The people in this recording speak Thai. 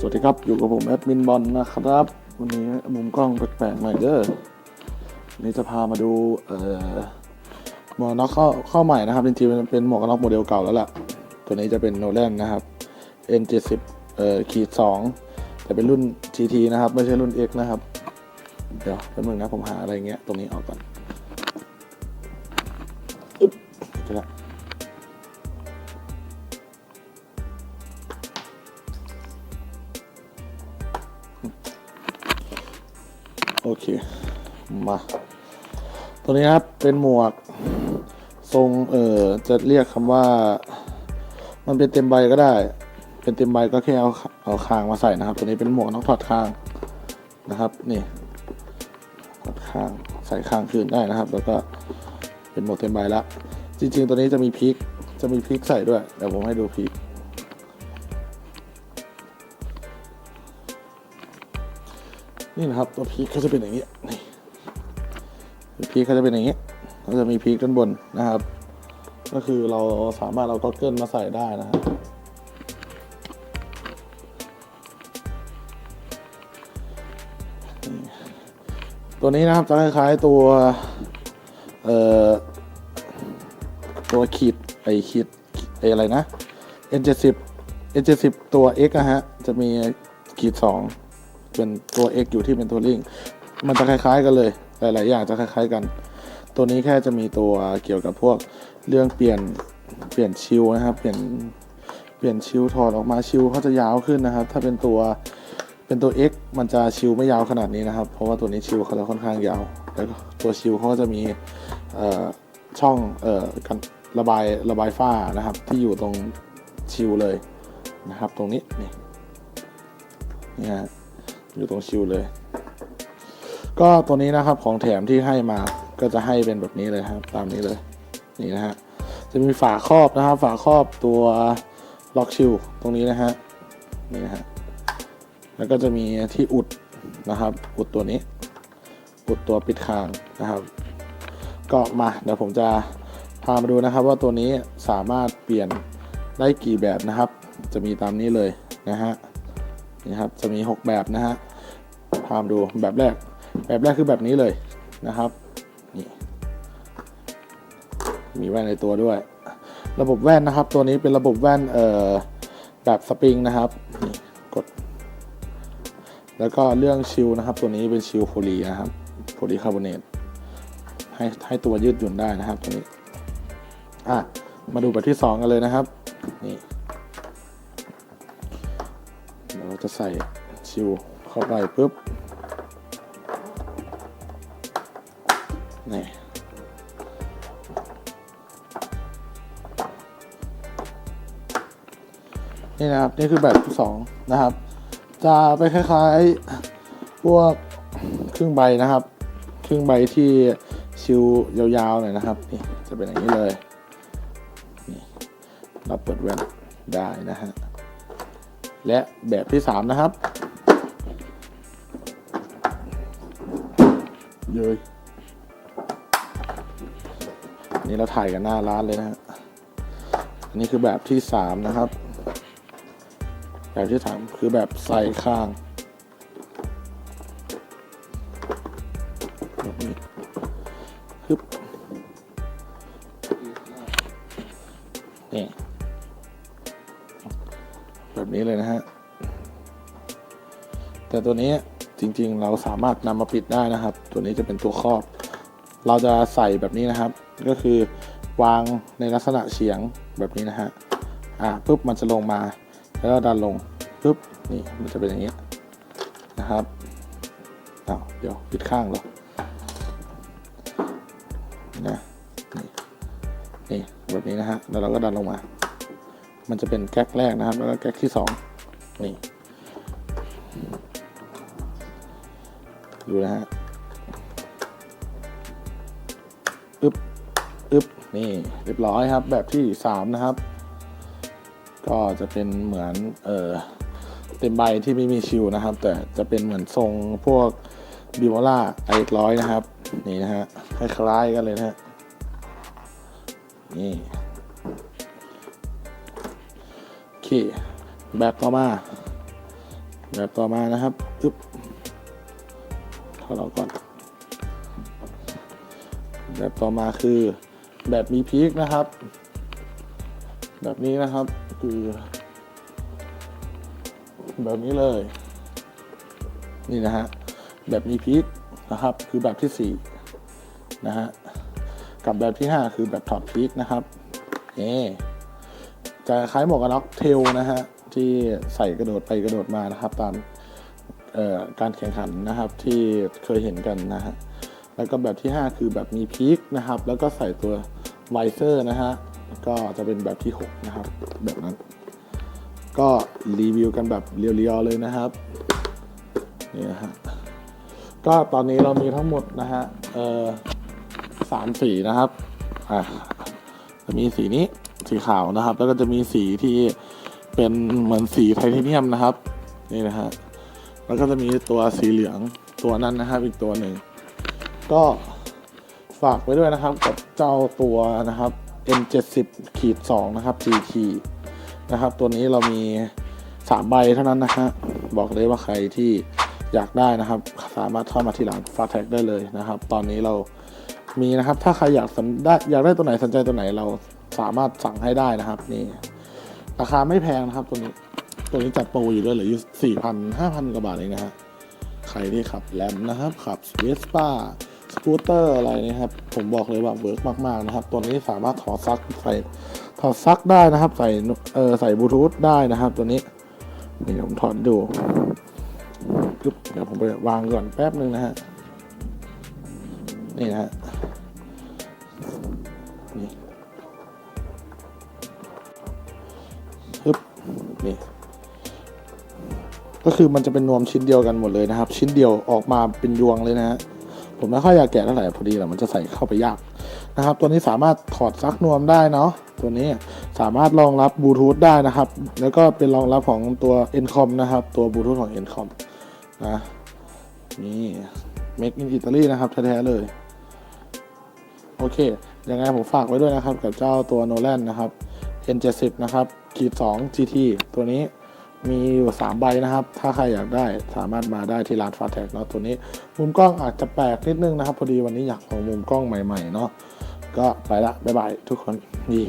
สวัสดีครับ อยู่กับผมแอดมินบอลนะครับ วันนี้มุมกล้องแปลกๆหน่อยเด้อวันนี้จะพามาดูเอ่อหมวกกนน็อกเข้าเข้าใหม่นะครับจริงๆมันเป็นหมวกกันน็อกโมเดลเก่าแล้วล่ะ ตัวนี้จะเป็นโนแลนนะครับ N70 เอ่อขีด2แต่เป็นรุ่น GT นะครับ ไม่ใช่รุ่น X นะครับ เดี๋ยวแป๊บนึงนะผมหาอะไรเงี้ยตรงนี้ออกก่อนอึ๊บเจอละ โอเค มา ตัวนี้ครับ เป็นหมวกทรงเอ่อจะเรียกคำว่า มันเป็นเต็มใบก็ได้ เป็นเต็มใบก็แค่เอาเอาคางมาใส่นะครับ ตัวนี้เป็นหมวกน้องถอดคางนะครับ นี่ถอดคางใส่คางคืนได้นะครับ แล้วก็เป็นหมวกเต็มใบละจริง ๆ ตัวนี้จะมีพริกจะมีพริกใส่ด้วยเดี๋ยวผมให้ดูพริก นี่นะครับตัวพีคเขาจะเป็นอย่างนี้นี่พีคเขาจะเป็นอย่างนี้เขาจะมีพีคด้านบนนะครับ ก็คือเราสามารถเอาก็อกเกิลมาใส่ได้นะครับตัวนี้นะครับจะคล้ายๆตัวเอ่อตัวขีดไอขีดไออะไรนะ N70 N70 ตัว X นะฮะ จะมีขีดสอง เป็นตัว X อยู่ที่เป็นตัวลิงมันจะคล้ายๆกันเลย หลายๆอย่างจะคล้ายๆกัน ตัวนี้แค่จะมีตัวเกี่ยวกับพวกเรื่องเปลี่ยนเปลี่ยนชิลนะครับ เปลี่ยนเปลี่ยนชิลถอดออกมาชิลเขาจะยาวขึ้นนะครับ ถ้าเป็นตัวเป็นตัว X มันจะชิลไม่ยาวขนาดนี้นะครับ เพราะว่าตัวนี้ชิลเขาจะค่อนข้างยาว แล้วตัวชิลเขาก็จะมีช่องออกันระบายระบายฝ้านะครับ ที่อยู่ตรงชิลเลยนะครับ ตรงนี้นี่นี่ฮะ อยู่ตรงชิวเลย ก็ตัวนี้นะครับของแถมที่ให้มาก็จะให้เป็นแบบนี้เลยครับ ตามนี้เลย นี่นะฮะจะมีฝาครอบนะครับ ฝาครอบตัวล็อกชิวตรงนี้นะฮะนี่นะฮะแล้วก็จะมีที่อุดนะครับ อุดตัวนี้ อุดตัวปิดคางนะครับ ก็มาเดี๋ยวผมจะพามาดูนะครับ ว่าตัวนี้สามารถเปลี่ยนได้กี่แบบนะครับ จะมีตามนี้เลยนะฮะ นี่ครับจะมี 6 แบบนะฮะพามดูแบบแรก แบบแรกคือแบบนี้เลยนะครับนี่มีแว่นในตัวด้วย ระบบแว่นนะครับ ตัวนี้เป็นระบบแว่นเอ่อแบบสปริงนะครับนี่กด แล้วก็เรื่องชิลนะครับ ตัวนี้เป็นชิลโพลีนะครับโพลีคาร์บอเนตให้ให้ตัวยืดหยุ่นได้นะครับตัวนี้อะมาดูแบบที่ 2 กันเลยนะครับนี่ จะใส่ชิวเข้าไปปุ๊บนี่นี่นะครับ นี่คือแบบที่สองนะครับ จะไปคล้ายๆพวกครึ่งใบนะครับ ครึ่งใบที่ชิวยาวๆหน่อยนะครับนี่จะเป็นอย่างนี้เลยนี่เราเปิดแว่นได้นะฮะ และแบบที่สามนะครับเย้ยนนี้เราถ่ายกันหน้าร้านเลยนะฮะอันนี้คือแบบที่สามนะครับ แบบที่สามคือแบบใส่ข้างแบบนี้ฮึบนี่ แบบนี้เลยนะฮะ แต่ตัวนี้จริงๆ เราสามารถนำมาปิดได้นะครับ ตัวนี้จะเป็นตัวครอบ เราจะใส่แบบนี้นะครับ ก็คือวางในลักษณะเฉียงแบบนี้นะฮะ อ่าปุ๊บมันจะลงมา แล้วก็ดันลงปุ๊บนี่มันจะเป็นอย่างนี้นะครับอ้าเดี๋ยวปิดข้างเหรอนะนี่นี่แบบนี้นะฮะ แล้วเราก็ดันลงมา มันจะเป็นแก๊กแรกนะครับ แล้วก็แก๊กที่สองนี่ดูนะฮะอึบอึบนี่เรียบร้อยครับ แบบที่สามนะครับ ก็จะเป็นเหมือนเออเต็มใบที่ไม่มีชิวนะครับ แต่จะเป็นเหมือนทรงพวกบิวล่าไอร้อยนะครับ นี่นะฮะคล้ายๆกันเลยนะฮะนี่ เค แบบต่อมา แบบต่อมานะครับปึ๊บเข้าเราก่อน แบบต่อมาคือแบบมีพีคนะครับ แบบนี้นะครับคือแบบนี้เลย นี่นะฮะแบบมีพีคนะครับ คือแบบที่สี่นะฮะกับแบบที่ห้าคือแบบถอดพีคนะครับเอ จะคล้ายหมวกกันน็อกเทลนะฮะที่ใส่กระโดดไปกระโดดมานะครับ ตามการแข่งขันนะครับที่เคยเห็นกันนะฮะแล้วก็แบบที่ 5 คือแบบมีพีคนะครับ แล้วก็ใส่ตัวไวเซอร์นะฮะก็จะเป็นแบบที่ 6 นะครับ แบบนั้น ก็รีวิวกันแบบเรียวๆเลยนะครับนี่นะฮะก็ตอนนี้เรามีทั้งหมดนะฮะเออสามสีนะครับอะจะมีสีนี้ สีขาวนะครับ แล้วก็จะมีสีที่เป็นเหมือนสีไทเทเนียมนะครับนี่นะฮะแล้วก็จะมีตัวสีเหลืองตัวนั้นนะครับอีกตัวหนึ่งก็ฝากไว้ด้วยนะครับกับเจ้าตัวนะครับ M70 ขีด2นะครับ GT นะครับ ตัวนี้เรามีสามใบเท่านั้นนะฮะบอกเลยว่าใครที่อยากได้นะครับ สามารถเข้ามาที่ร้านฟาแท็กได้เลยนะครับ ตอนนี้เรามีนะครับ ถ้าใครอยากได้อยากได้ตัวไหนสนใจตัวไหนเรา สามารถสั่งให้ได้นะครับนี่ราคาไม่แพงนะครับตัวนี้ตัวนี้จัดโปรอยู่ด้วยเหลืออยู่สี่พันห้าพันกว่าบาทเองนะฮะใครที่ขับแลมนะครับขับเวสป้าสกูตเตอร์อะไรนะครับ ผมบอกเลยว่าเวิร์กมากๆนะครับ ตัวนี้สามารถถอดซักใส่ถอดซักได้นะครับ ใส่เออใส่บลูทูธได้นะครับ ตัวนี้นี่ผมถอดดูปึ๊บเดี๋ยวผมไปวางก่อนแป๊บนึงนะฮะนี่นะฮะนี่ นี่ ก็คือมันจะเป็นนวมชิ้นเดียวกันหมดเลยนะครับ ชิ้นเดียวออกมาเป็นยวงเลยนะฮะผมไม่ค่อยอยากแกะเท่าไหร่พอดีแหละมันจะใส่เข้าไปยากนะครับ ตัวนี้สามารถถอดซักนวมได้เนาะตัวนี้สามารถรองรับบลูทูธได้นะครับ แล้วก็เป็นรองรับของตัว Encom นะครับ ตัวบลูทูธของ Encom นะนี่ Make in Italy นะครับแท้ๆเลย โอเค ยังไงผมฝากไว้ด้วยนะครับ กับเจ้าตัว Nolan นะครับ N70 นะครับขีด2 GT ตัวนี้มีอยู่สามใบนะครับ ถ้าใครอยากได้สามารถมาได้ที่ร้านฟาแท็กเนาะตัวนี้ มุมกล้องอาจจะแปลกนิดนึงนะครับ พอดีวันนี้อยากลองมุมกล้องใหม่ๆเนาะก็ไปละบ๊ายบายทุกคนนี่